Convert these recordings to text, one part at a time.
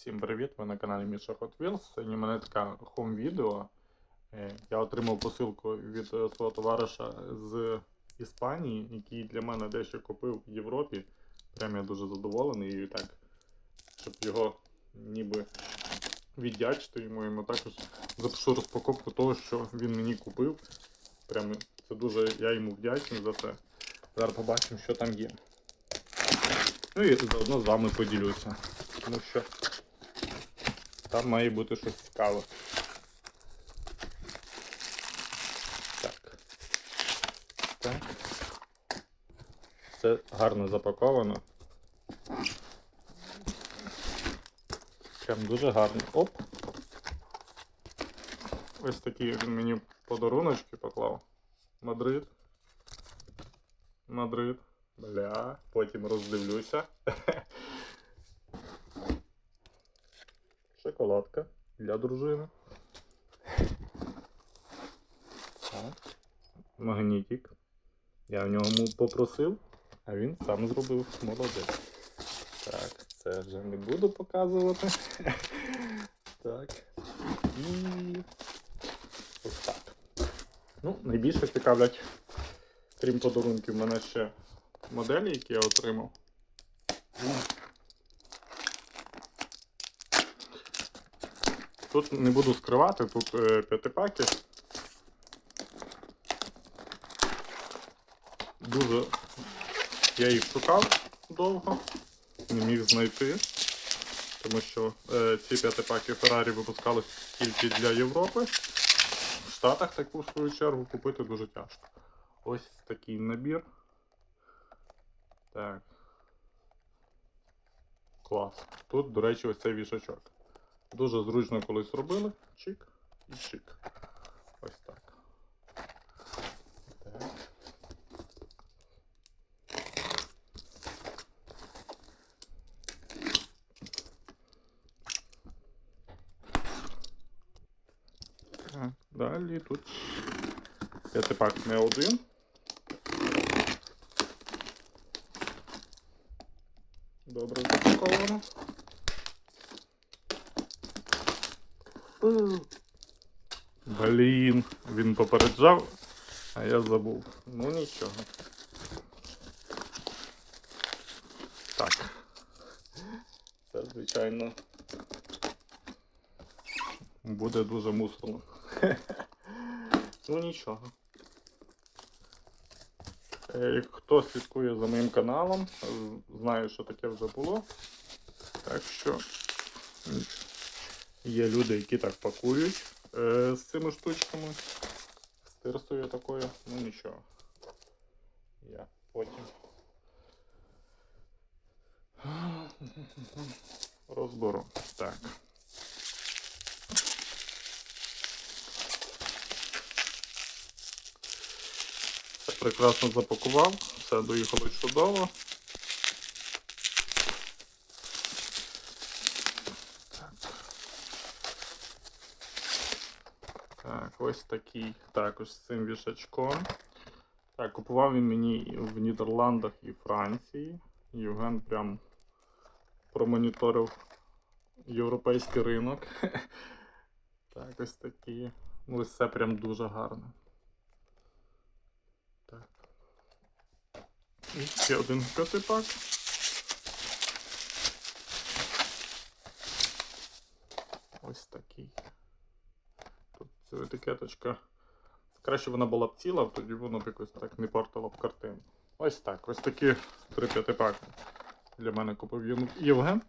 Всім привіт! Ви на каналі Міша Hot Wheels. Сьогодні мене така хом відео. Е, Я отримав посилку від е, свого товариша з Іспанії, який для мене дещо купив в Європі. Прям я дуже задоволений і так, щоб його ніби віддячити йому, йому також запишу розпаковку того, що він мені купив. Прямо це дуже я йому вдячний за це. Зараз побачимо, що там є. Ну і заодно з вами поділюся. Тому що там має бути щось цікаве. Так. Так. Це гарно запаковано. Прям дуже гарно. Оп! Ось такі він мені подаруночки поклав. Мадрид. Мадрид. Бля, потім роздивлюся. Шоколадка для дружини. Так. Магнітик. Я в ньому попросив, а він сам зробив молодець. Так, це вже не буду показувати. Так. І ось так. Ну, найбільше цікавлять, крім подарунків, мене ще моделі, які я отримав. Тут не буду скривати, тут е, п'ятипаки. Дуже я їх шукав довго, не міг знайти, тому що е, ці п'ятипаки Ferrari випускались тільки для Європи. В Штатах таку в свою чергу купити дуже тяжко. Ось такий набір. Так. Клас. Тут, до речі, ось цей вішачок. Дуже зручно колись робили. Чик і чик. Ось так. Так. Далі тут п'ятипак не один. Добре запаковано. Блін, він попереджав, а я забув. Ну нічого. Так. Це, звичайно, буде дуже мусорно. Ну нічого. Е, Хто слідкує за моїм каналом, знає, що таке вже було. Так що. Є люди, які так пакують е, з цими штучками. З такою, ну нічого. Я потім розберу. Так. Прекрасно запакував, все доїхало чудово. Так, ось такий також з цим вішачком. Так, купував він мені в Нідерландах і Франції. Євген прям промоніторив європейський ринок. Так, ось такі. Ну, ось це прям дуже гарно. Так. І ще один п'ятипак. Ось такий. Ця етикеточка. Краще вона була б ціла, тоді воно б якось так не портило б картину. Ось так. Ось такі три п'ятипаки. Для мене купив Єв- Євген.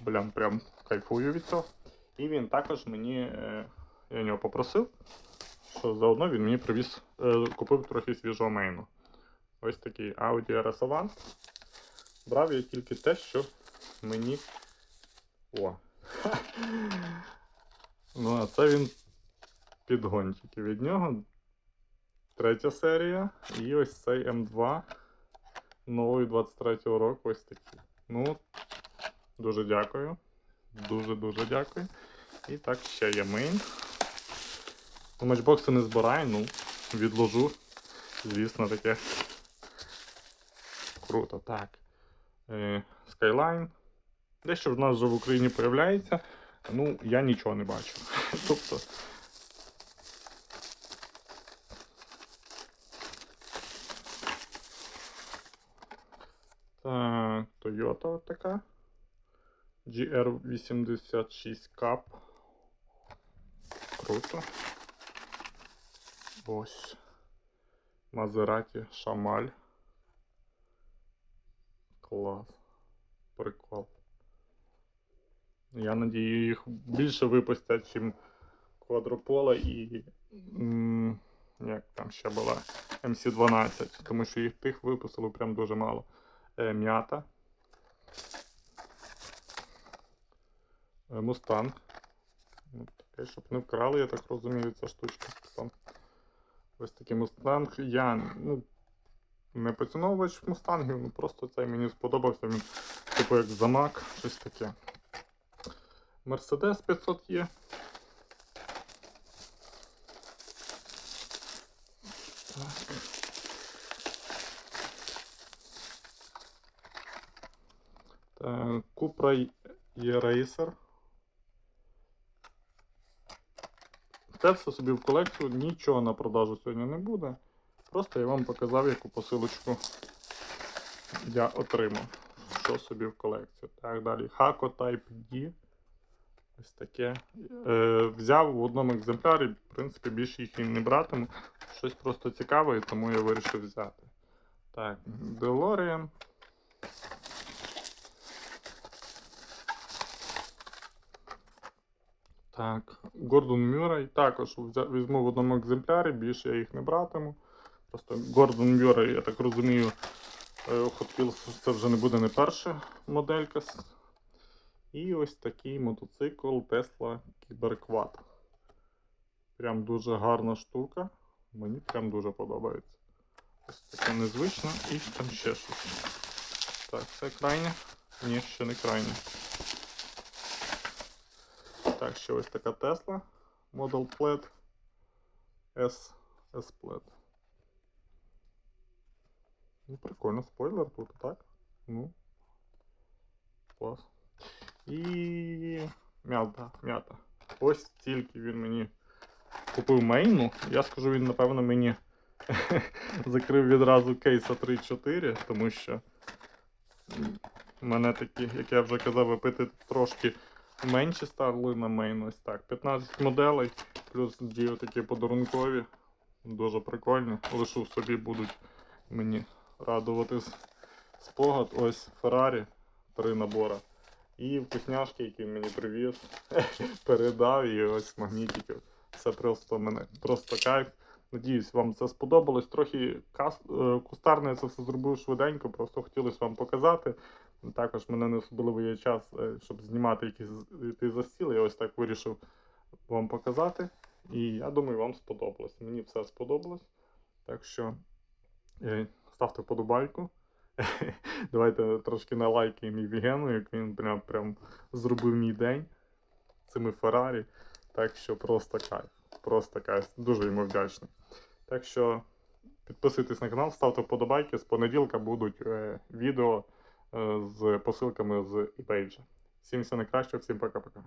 Блям, прям кайфую від цього. І він також мені, е, я нього попросив, що заодно він мені привіз, е, купив трохи свіжого мейну. Ось такий Audi RS1. Брав я тільки те, що мені. О! Ну, а це він підгончики від нього. Третя серія. І ось цей М2 новий 23-го року. Ось такий. Ну, дуже дякую. Дуже-дуже дякую. І так, ще є мейн. Ну, Матчбокси не збираю, ну, відложу. Звісно, таке. Круто, так. Е, Skyline. Дещо в нас вже в Україні появляється, ну я нічого не бачу. Тобто. Так, Toyota от така. GR86 Cup. Круто. Ось. Мазераті Шамаль. Клас. Прикол. Я надію, їх більше випустять, ніж квадропола і. Як там ще була MC12, тому що їх тих випустили прям дуже мало. Е, м'ята. Е, Мустанг. Таке, щоб не вкрали, я так розумію, ця штучка. Там. Ось такий мустанг. Я ну, не поціновувач мустангів, ну просто цей мені сподобався. Він типу як замак, щось таке. Мерседес 500 є. Так. Так, Cupra E-Racer. Це все собі в колекцію, нічого на продажу сьогодні не буде. Просто я вам показав, яку посилочку я отримав. Що собі в колекцію. Так, далі. Haco Type D. Ось таке. Е, взяв в одному екземплярі, в принципі, більше їх і не братиму. Щось просто цікаве, тому я вирішив взяти. Так, DeLorean. Так, Гордон Мюррей також візьму в одному екземплярі, більше я їх не братиму. Просто Гордон Мюррей, я так розумію, е, Hot Wheels це вже не буде не перша моделька. І ось такий мотоцикл Tesla Cyberquad. Прям дуже гарна штука. Мені прям дуже подобається. Ось таке незвично і там ще щось. Так, це крайнє? Ні, ще не крайнє. Так, ще ось така Tesla Model Plaid S, S Plaid. Ну, прикольно, спойлер тут, так? Ну. Клас. І м'ята, м'ята. Ось тільки він мені купив мейну. Я скажу, він, напевно, мені закрив відразу кейса 3-4, тому що мене такі, як я вже казав, випити трошки менші стали на мейн. Ось так. 15 моделей, плюс дві такі подарункові. Дуже прикольно. Лишу собі будуть мені радувати спогад. Ось Ferrari, три набори. І вкусняшки, які мені привіз, передав, і ось магнітики. Це просто мене просто кайф. Надіюсь, вам це сподобалось. Трохи кас... е, кустарно це все зробив швиденько, просто хотілося вам показати. Також мене не особливо є час, е, щоб знімати якісь з- йти за стіл. Я ось так вирішив вам показати. І я думаю, вам сподобалось. Мені все сподобалось. Так що е, ставте вподобайку. Давайте трошки налайкаємо Євгену, як він прям, прям зробив мій день цими Феррарі. Так що просто кайф. Просто кайф. Дуже йому вдячний. Так що підписуйтесь на канал, ставте вподобайки. З понеділка будуть е, відео з посилками з ePage. Всім все найкраще, всім пока-пока.